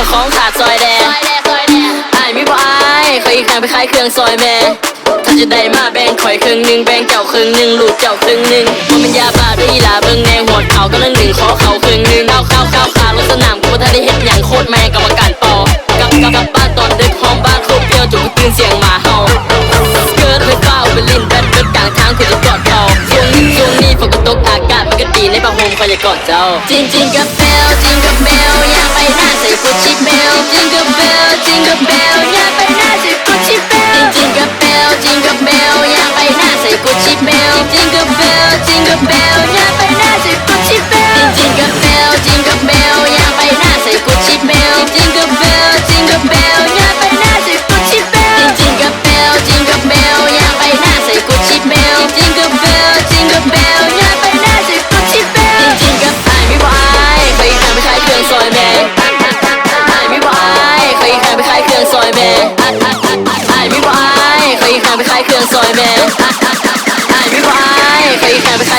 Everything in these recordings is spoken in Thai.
กับของขาดซอยแดงไอ้มีบ่อายเคยแข่งไปขายเครื่องซอยแม่ถ้าจะได้มาแบ่งข่อยครึ่งหนึ่งแบ่งเจ้าครึ่งหนึ่งลูกเจ้าครึ่งหนึ่งว่ามันยาบาด้วยลาเบิ่งแนงหัวเข่ากำลังหนึ่งขอเข่าครึ่งหนึ่งเข้าเข้าเข้าขาลงสนามกูถ้าได้เห็นอย่างโคตรแม่กัรรมการปอกับกับกับบ้านตอนดึกห้องบ้านคตรเปียวจู่ก็ตื่นเสียงหมาเห่าเกิดไเฟ้าอุบลินแบนเบิดกลางทางคุณจะกอดเขาช่วงนี้ช่วงนี้ฝนก็ตกอากาศมันก็ดีในปะโฮมคอยจะกอดเจ้า จริงจริงกับแมวจริงกับแมวอยากไปน่านใส่กู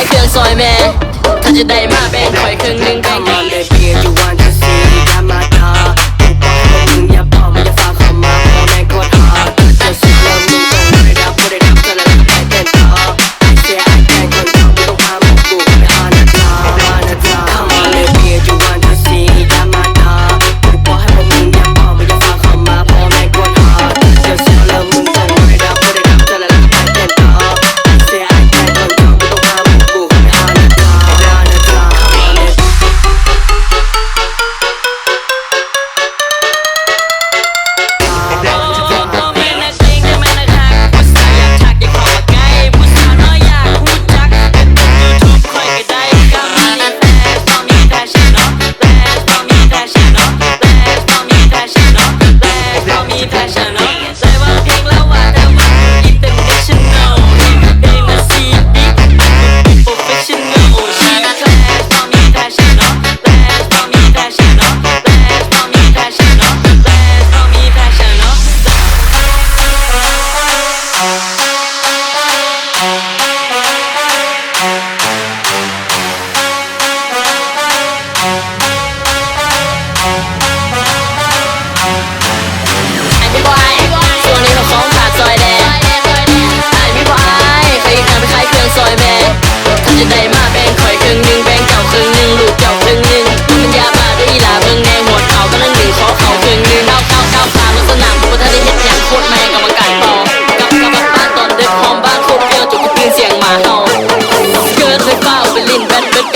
ายเครื่องซอยแม่ ถ้าจะได้มาแบ่งคอยครึ่งหนึ่งแบ่งกัน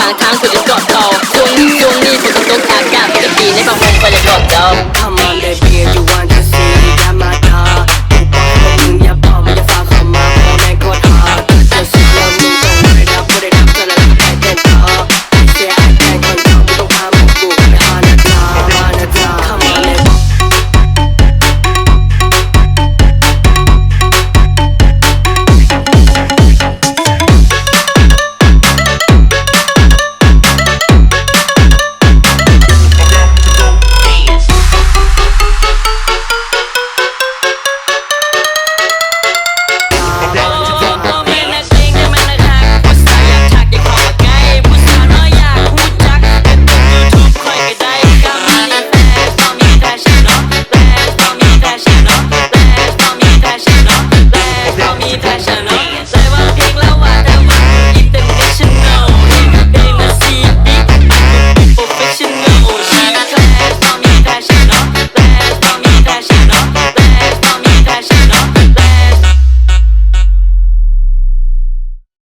างทางสุดที่เกาะเกาช่วงนี้ช่วงนี้ฝนตกอากาศจะปีในบางมุมไปเลยเกาะเกา Come on baby you want viajando.